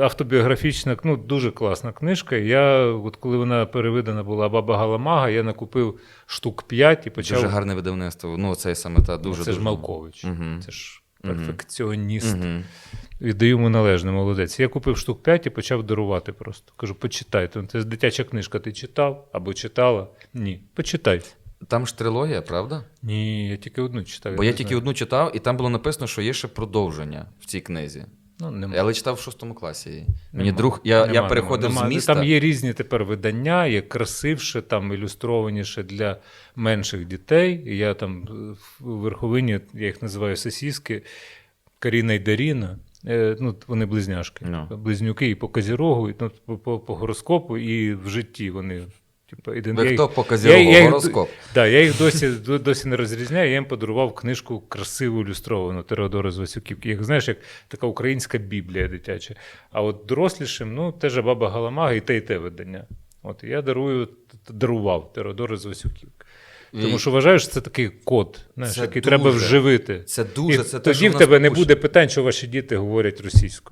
автобіографічна, ну, дуже класна книжка. Я, от коли вона перевидана була Баба Галамага, я накупив штук 5 і почав. Дуже гарне видавництво. Ну, це саме та дуже. це ж. Малкович. Мгм. Це ж перфекціоніст. Мгм. Віддаю йому належне, молодець. Я купив штук 5 і почав дарувати просто. Кажу, почитай. То Це дитяча книжка. Ти читав або читала? Ні. Почитай. Там ж трилогія, правда? Ні, я тільки одну читав. Бо я не тільки знаю. одну читав, і там було написано, що є ще продовження в цій книзі. Ну, нема. Але читав в шостому класі. її. Мені Нема. друг, я, Нема, я переходив нема. з міста. Там є різні тепер видання, є красивше, там ілюстрованіше для менших дітей. І я там е, в верховині, я їх називаю сосіски, Каріна і Даріна. Е, Ну, вони близняшки. Ну. Близнюки і по Козірогу, і ну, по, по, по гороскопу, і в житті вони. Типу, іден- Ви хто їх- по я- Козірову? я їх- Гороскоп. Да, я їх досі, досі не розрізняю. Я їм подарував книжку красиву ілюстровану Теодора з Васюківки. Як знаєш, як така українська біблія дитяча. А от дорослішим, ну, теж баба Галамага і те, і те видання. От я дарую, дарував Теодора з Васюківки. Тому що вважаю, що це такий код, знаєш, Це який дуже. треба вживити. Це дуже, і це тоді в тебе не буде питань, що ваші діти говорять російською.